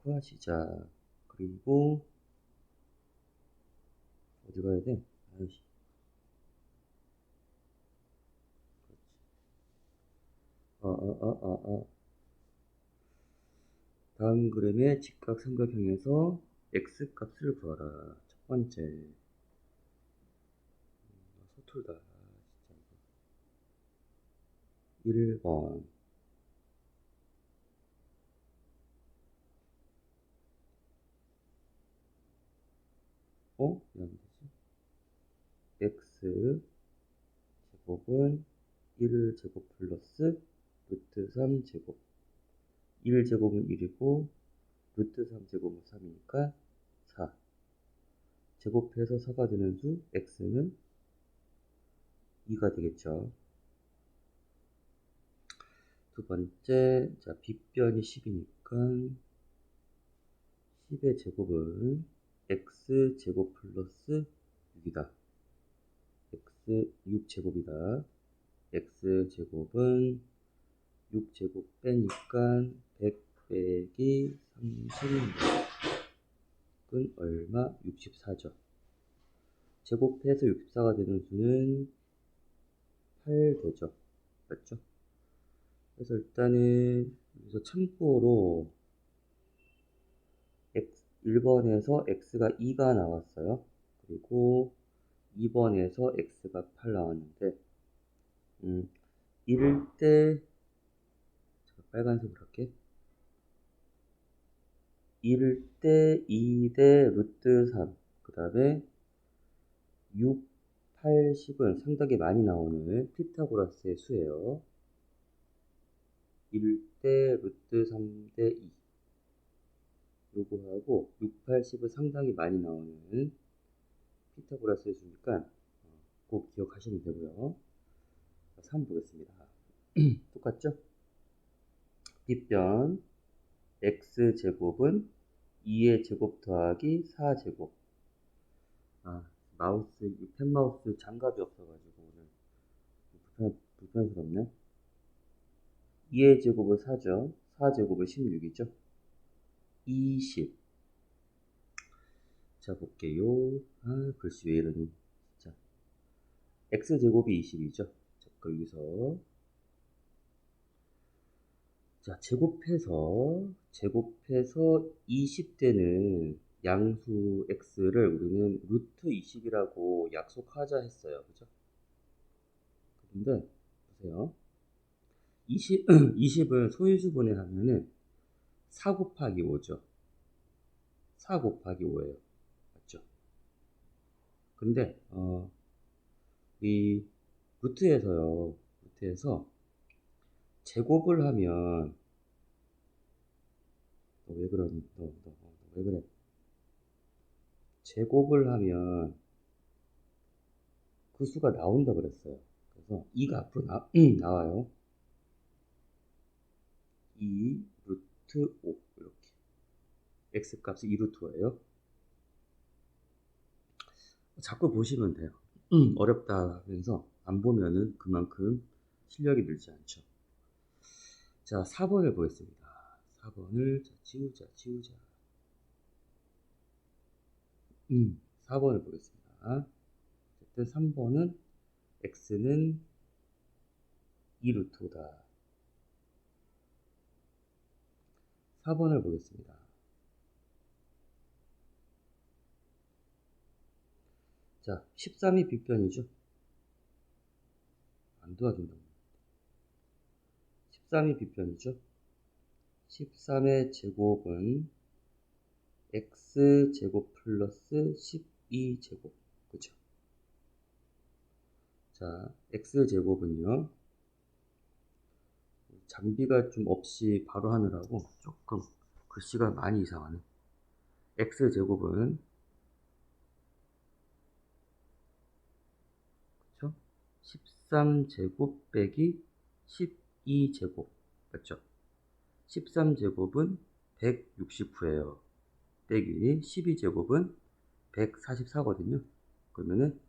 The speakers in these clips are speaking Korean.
체크하시자. 그리고 어디 가야 돼? 아이씨. 아, 아, 아, 아, 아. 다음 그램의 직각 삼각형에서 x 값을 구하라. 첫 번째. 음, 서툴다. 진짜. 1번. 어? 왜안 되지? x 제곱은 1 제곱 플러스 루트 3 제곱 1 제곱은 1이고 루트 3 제곱은 3이니까 4 제곱해서 4가 되는 수 x는 2가 되겠죠 두 번째 자 빗변이 10이니까 10의 제곱은 x 제곱 플러스 6이다. x 6제곱이다. x 제곱은 6제곱 빼니까 100 빼기 36은 얼마? 64죠. 제곱해서 64가 되는 수는 8 되죠. 맞죠? 그래서 일단은 여기서 참고로 1번에서 x가 2가 나왔어요. 그리고 2번에서 x가 8 나왔는데 음, 이럴 때 제가 빨간색으로 할게. 이럴 때 2대 루트 3, 그 다음에 6, 8, 10은 상당히 많이 나오는 피타고라스의 수예요. 이럴 때 루트 3대 2. 요거하고 6, 8, 10은 상당히 많이 나오는 피타고라스의 수니까 어, 꼭 기억하시면 되고요. 자, 3 보겠습니다. 똑같죠? 빗변 x제곱은 2의 제곱 더하기 4제곱 아 마우스 펜마우스 장갑이 없어가지고 오늘 불편, 불편스럽네 2의 제곱은 4죠 4제곱은 16이죠 20. 자, 볼게요. 아, 글씨 왜 이러니. 자, x제곱이 20이죠. 자, 여기서. 자, 제곱해서, 제곱해서 20대는 양수 x를 우리는 루트 20이라고 약속하자 했어요. 그죠? 근데, 보세요. 20, 20을 소인수분해 하면은 4 곱하기 5죠. 4 곱하기 5예요. 맞죠? 근데 어, 이 루트에서요. 루트에서 제곱을 하면 너 왜 그러니? 너, 너, 너, 왜 그래? 제곱을 하면 그 수가 나온다 그랬어요. 그래서 2가 앞으로 나, 음, 나와요. 2 루트 5 이렇게 x 값이 2루트 5예요. 자꾸 보시면 돼요. 음. 어렵다 하면서 안 보면은 그만큼 실력이 늘지 않죠. 자, 4번을 보겠습니다. 4번을 자, 지우자, 지우자. 음, 4번을 보겠습니다. 어쨌든 3번은 x는 2루트다. 4번을 보겠습니다. 자, 13이 빗변이죠. 안 도와준다. 13이 빗변이죠. 13의 제곱은 x제곱 플러스 12제곱. 그죠? 자, x제곱은요. 장비가 좀 없이 바로 하느라고 조금 글씨가 많이 이상하네. x제곱은 그쵸? 13제곱 빼기 12제곱 맞죠? 13제곱은 169예요. 빼기 12제곱은 144거든요. 그러면은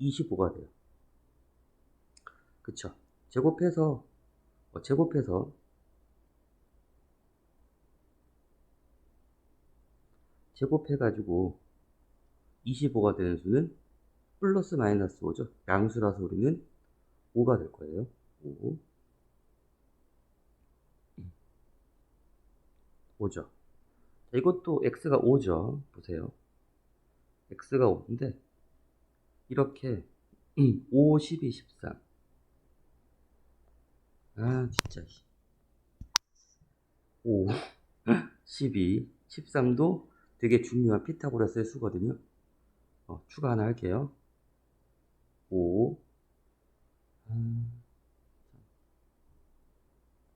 25가 돼요. 그쵸? 제곱해서 어, 제곱해서 제곱해가지고 25가 되는 수는 플러스 마이너스 5죠. 양수라서 우리는 5가 될 거예요. 5. 5죠. 자, 이것도 x가 5죠. 보세요. x가 5인데 이렇게 5, 12, 13. 아 진짜 5, 12, 13도 되게 중요한 피타고라스의 수거든요. 어, 추가 하나 할게요. 5, 아,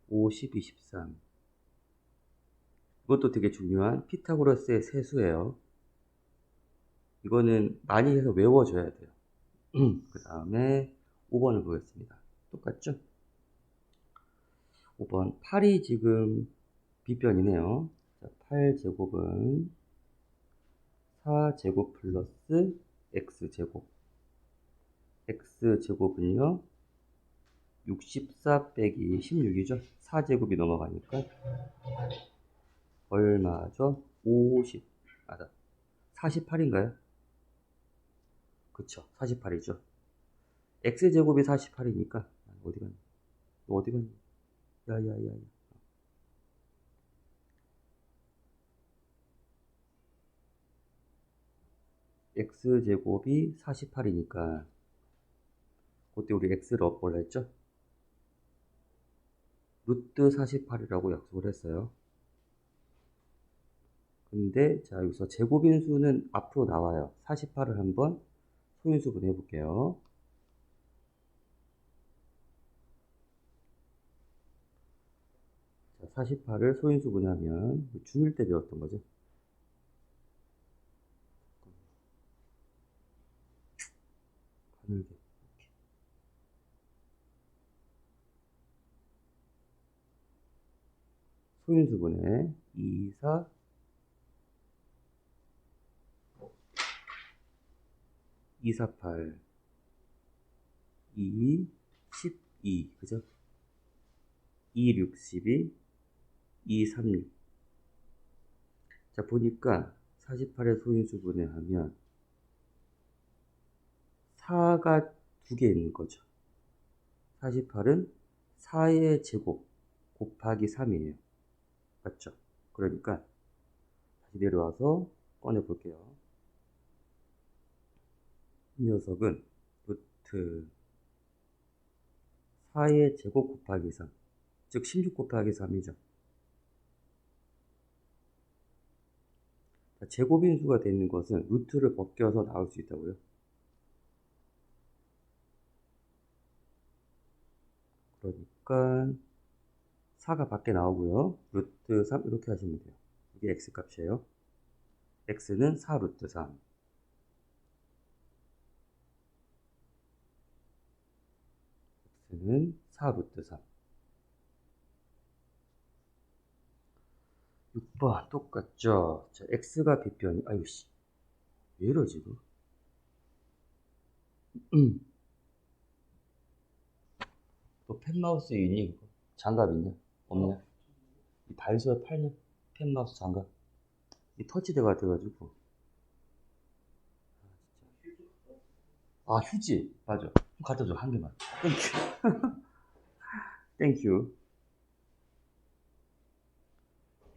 5, 12, 13. 이것도 되게 중요한 피타고라스의 세수예요. 이거는 많이 해서 외워줘야 돼요. 그 다음에 5번을 보겠습니다. 똑같죠? 5번 8이 지금 빗변이네요. 자, 8제곱은 4제곱 플러스 x제곱 x제곱은요 64 빼기 16이죠 4제곱이 넘어가니까 얼마죠? 50 맞아 48인가요? 그쵸 48이죠 x제곱이 48이니까 어디 갔니? 너 어디 갔니? 야야야야 x제곱이 48이니까 그때 우리 x를 뭐라 했죠? 루트 48이라고 약속을 했어요. 근데 자 여기서 제곱인수는 앞으로 나와요. 48을 한번 소인수분 해볼게요. 자, 48을 소인수분하면 중1 때 배웠던 거죠. 가늘게. 이렇게. 소인수 분해 2, 4, 2, 4, 8, 2, 12, 그죠? 2, 6, 12, 2, 3, 6. 자, 보니까 48의 소인수분해 하면 4가 두 개 있는 거죠. 48은 4의 제곱 곱하기 3이에요. 맞죠? 그러니까 다시 내려와서 꺼내 볼게요. 이 녀석은 루트 4의 제곱 곱하기 3, 즉 16 곱하기 3이죠. 제곱인수가 되는 것은 루트를 벗겨서 나올 수 있다고요. 그러니까 4가 밖에 나오고요. 루트 3 이렇게 하시면 돼요. 이게 x 값이에요. x는 4 루트 3. x는 4 루트 3. 6번 똑같죠? 자, x가 빗변이 아유 씨. 왜 이러지 이거? 음. 또 펜마우스 있니? 이거? 장갑 있냐? 없냐? 이 발소에 팔냐? 펜마우스 장갑. 이 터치대가 돼가지고. 아, 휴지. 맞아. 좀 갖다 줘, 한 개만. 땡큐. 땡큐.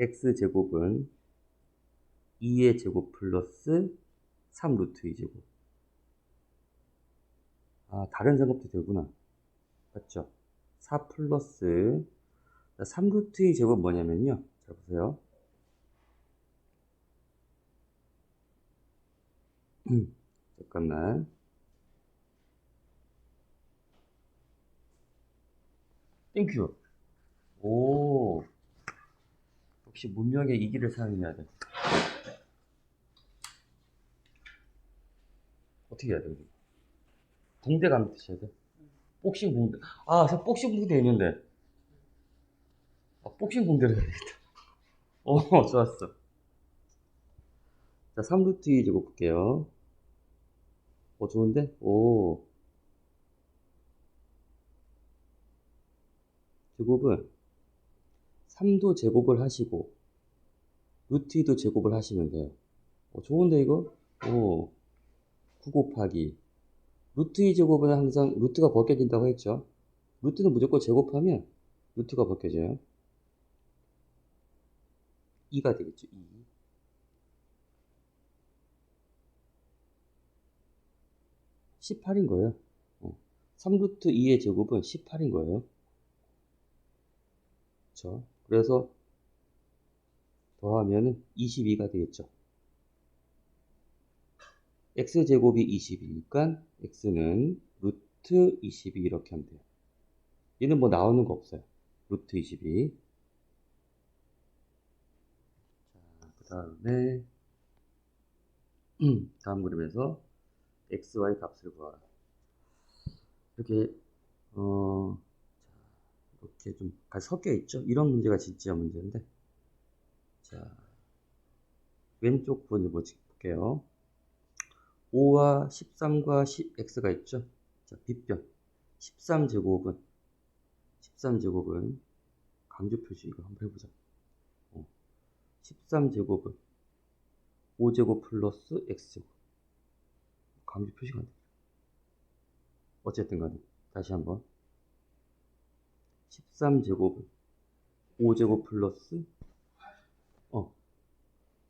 x제곱은 2의 제곱 플러스 3 루트 2제곱. 아, 다른 작업도 되구나. 맞죠? 4 플러스 3 루트의 제곱 뭐냐면요. 자 보세요. 음, 잠깐만. 땡큐. 오. 역시 문명의 이기를 사용해야 돼. 어떻게 해야 돼, 우리? 붕대 감듯이 드셔야 돼? 복싱 붕대. 아, 저 복싱 붕대 있는데. 아, 복싱 붕대를 해야 되겠다. 어, 좋았어. 자, 3루트 2 제곱 볼게요. 어, 좋은데? 오. 제곱은 3도 제곱을 하시고, 루트 2도 제곱을 하시면 돼요. 어, 좋은데 이거? 오, 9 곱하기 루트 2 제곱은 항상 루트가 벗겨진다고 했죠. 루트는 무조건 제곱하면 루트가 벗겨져요. 2가 되겠죠. 2. (18인) 거예요. 어. 3루트 2의 제곱은 18인 거예요. 그렇죠. 그래서 더하면은 22가 되겠죠. x제곱이 20이니까 x는 루트 22 이렇게 하면 돼요. 얘는 뭐 나오는 거 없어요. 루트 22. 자, 그 다음에 다음 그림에서 xy 값을 구하라. 이렇게 어, 자, 이렇게 좀 같이 섞여 있죠. 이런 문제가 진짜 문제인데. 자, 왼쪽 번을 볼게요. 5와 13과 10x가 있죠. 자, 빗변. 13제곱은 13제곱은 강조 표시 이거 한번 해보자. 어. 13제곱은 5제곱 플러스 x제곱. 강조 표시가 안 돼. 어쨌든 간에 다시 한번 13제곱은 5제곱 플러스 어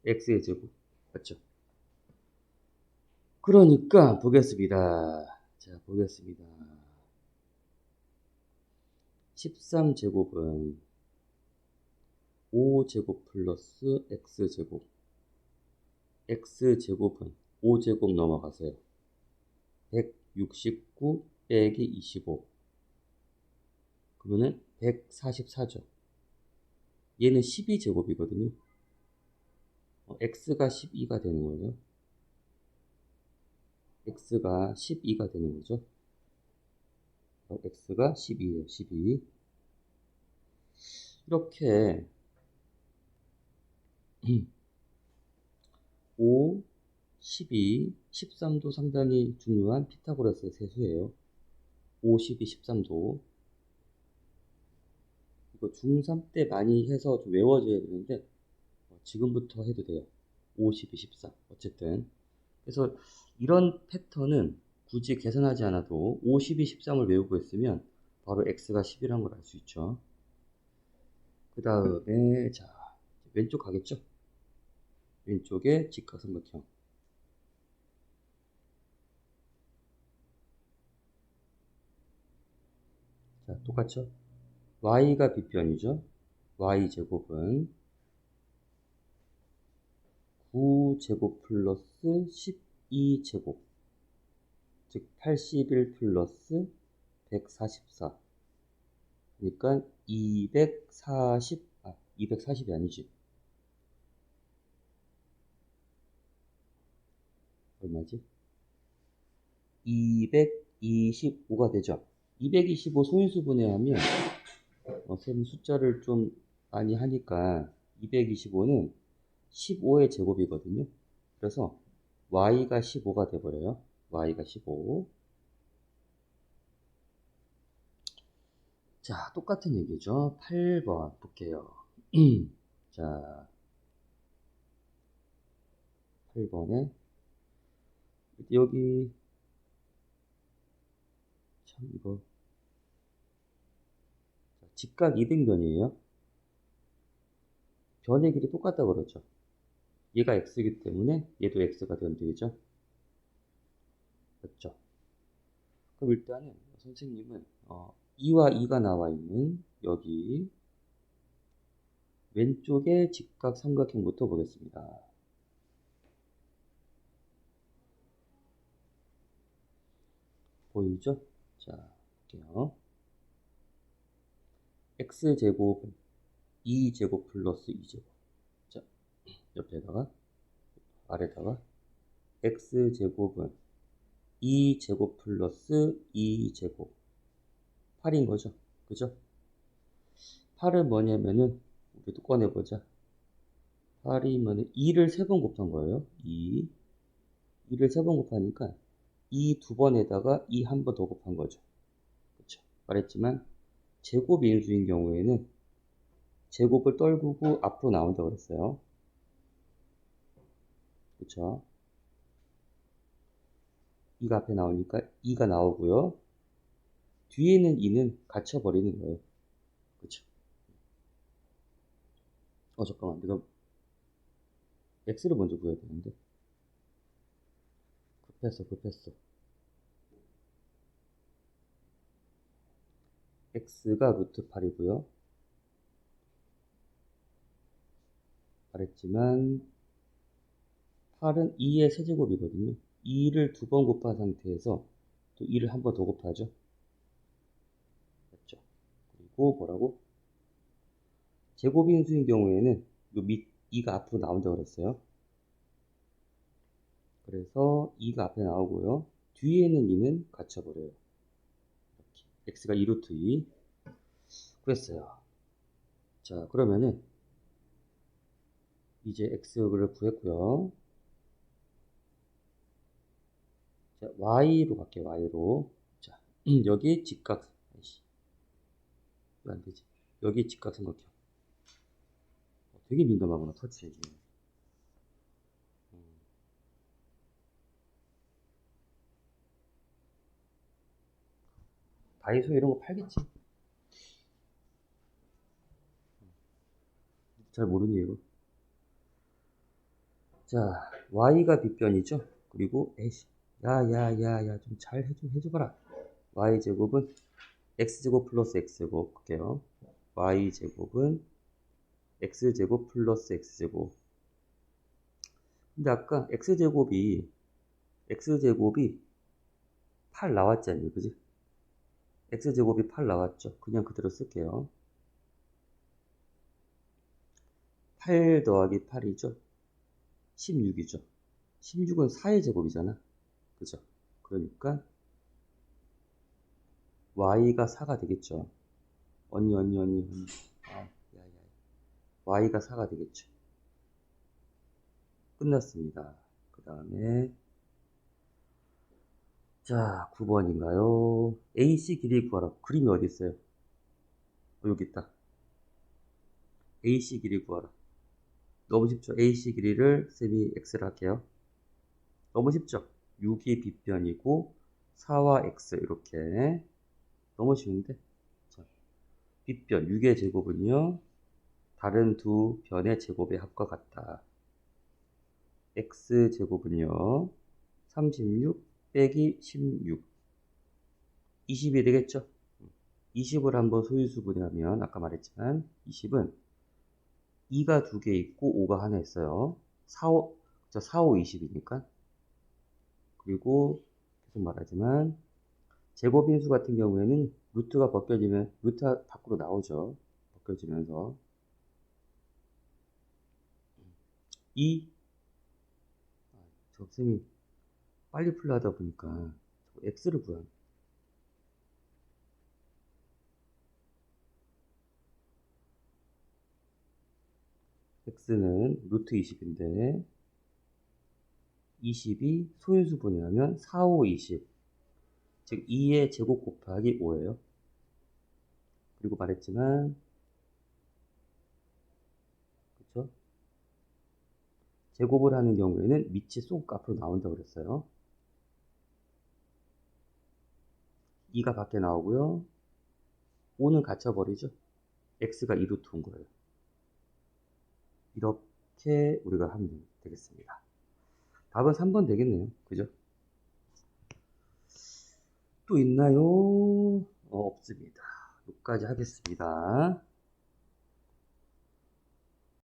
x의 제곱 맞죠? 그러니까 보겠습니다. 자 보겠습니다. 13제곱은 5제곱 플러스 x제곱 x제곱은 5제곱 넘어가세요. 169 빼기 25 그러면은 144죠. 얘는 12제곱이거든요. 어, x가 12가 되는 거예요. x가 12가 되는 거죠. 어, x가 12예요. 12. 이렇게 5, 12, 13도 상당히 중요한 피타고라스의 세수예요. 5, 12, 13도. 이거 중3 때 많이 해서 좀 외워줘야 되는데 어, 지금부터 해도 돼요. 5, 12, 13. 어쨌든 그래서 이런 패턴은 굳이 계산하지 않아도 5, 12, 13을 외우고 있으면 바로 x가 10이라는 걸 알 수 있죠. 그 다음에 자 왼쪽 가겠죠? 왼쪽에 직각삼각형 자 똑같죠? Y가 빗변이죠. y제곱은 9제곱 플러스 12제곱 즉 81 플러스 144 그러니까 240 아, 240이 아니지 얼마지? 225가 되죠 225 소인수분해하면 어, 쌤 숫자를 좀 많이 하니까 225는 15의 제곱이거든요. 그래서 y가 15가 돼버려요. y가 15. 자, 똑같은 얘기죠. 8번 볼게요. 자, 8번에 여기 참 이거 직각 이등변이에요. 변의 길이 똑같다 그러죠. 얘가 x이기 때문에 얘도 x가 되면 되겠죠. 맞죠? 그럼 일단은 선생님은 어, 2와 2가 나와 있는 여기 왼쪽에 직각 삼각형부터 보겠습니다. 보이죠? 자, 볼게요. X제곱은 2제곱 플러스 2제곱. 자, 옆에다가, 아래다가, x제곱은 2제곱 플러스 2제곱. 8인 거죠. 그죠? 8은 뭐냐면은, 우리도 꺼내보자. 8이면은 2를 3번 곱한 거예요. 2. 2를 3번 곱하니까 2 두 번에다가 2 한 번 더 곱한 거죠. 그쵸? 말했지만, 제곱 인수인 경우에는 제곱을 떨구고 앞으로 나온다고 그랬어요. 그쵸? 2가 앞에 나오니까 2가 나오고요. 뒤에 있는 2는 갇혀버리는 거예요. 그쵸? 어, 잠깐만. 내가 x를 먼저 구해야 되는데. 급했어, 급했어. X가 루트 8이고요. 말했지만 8은 2의 세제곱이거든요. 2를 두 번 곱한 상태에서 또 2를 한 번 더 곱하죠. 맞죠? 그리고 뭐라고? 제곱인수인 경우에는 요 밑 2가 앞으로 나온다고 그랬어요. 그래서 2가 앞에 나오고요. 뒤에 있는 2는 갇혀버려요. X가 2루트 2. 그랬어요. 자, 그러면은 이제 x를 구했고요. 자, y로 갈게요. y로. 자, 여기 직각. 안 되지. 여기 직각삼각형. 어, 되게 민감하구나. 터치해 주면. 음. 다이소 이런 거 팔겠지. 잘 모르니 이거. 자, y가 빗변이죠. 그리고 에이씨, 야야야야 좀 잘 해줘 해줘봐라. y 제곱은 x 제곱 플러스 x 제곱 할게요. y 제곱은 x 제곱 플러스 x 제곱. 근데 아까 x 제곱이 x 제곱이 8 나왔잖아요, 그지? X 제곱이 8 나왔죠. 그냥 그대로 쓸게요. 8 더하기 8이죠. 16이죠. 16은 4의 제곱이잖아. 그죠? 그러니까 y가 4가 되겠죠. 언니 언니 언니 언니. 아, 야, 야. y가 4가 되겠죠. 끝났습니다. 그 다음에 자 9번인가요? AC 길이 구하라. 그림이 어디 있어요? 어, 여기 있다. AC 길이 구하라. 너무 쉽죠? AC 길이를 쌤이 x를 할게요. 너무 쉽죠? 6이 빗변이고 4와 x 이렇게 너무 쉬운데 자, 빗변 6의 제곱은요 다른 두 변의 제곱의 합과 같다. x 제곱은요 36 빼기 16 20이 되겠죠? 20을 한번 소유수 분해하면 아까 말했지만 20은 2가 두 개 있고 5가 하나 있어요. 4, 5, 4, 5, 20이니까. 그리고 계속 말하지만 제곱인수 같은 경우에는 루트가 벗겨지면 루트 밖으로 나오죠. 벗겨지면서 이 적sem이 빨리 풀려 하다 보니까 x를 구한 x는 루트 20인데 20이 소인수 분해하면 4, 5, 20. 즉 2의 제곱 곱하기 5예요. 그리고 말했지만 그쵸? 제곱을 하는 경우에는 밑이 쏙 앞으로 나온다고 그랬어요. 2가 밖에 나오고요. 5는 갇혀버리죠. x가 2루트 온 거예요. 이렇게 우리가 하면 되겠습니다. 답은 3번 되겠네요. 그죠? 또 있나요? 어, 없습니다. 여기까지 하겠습니다.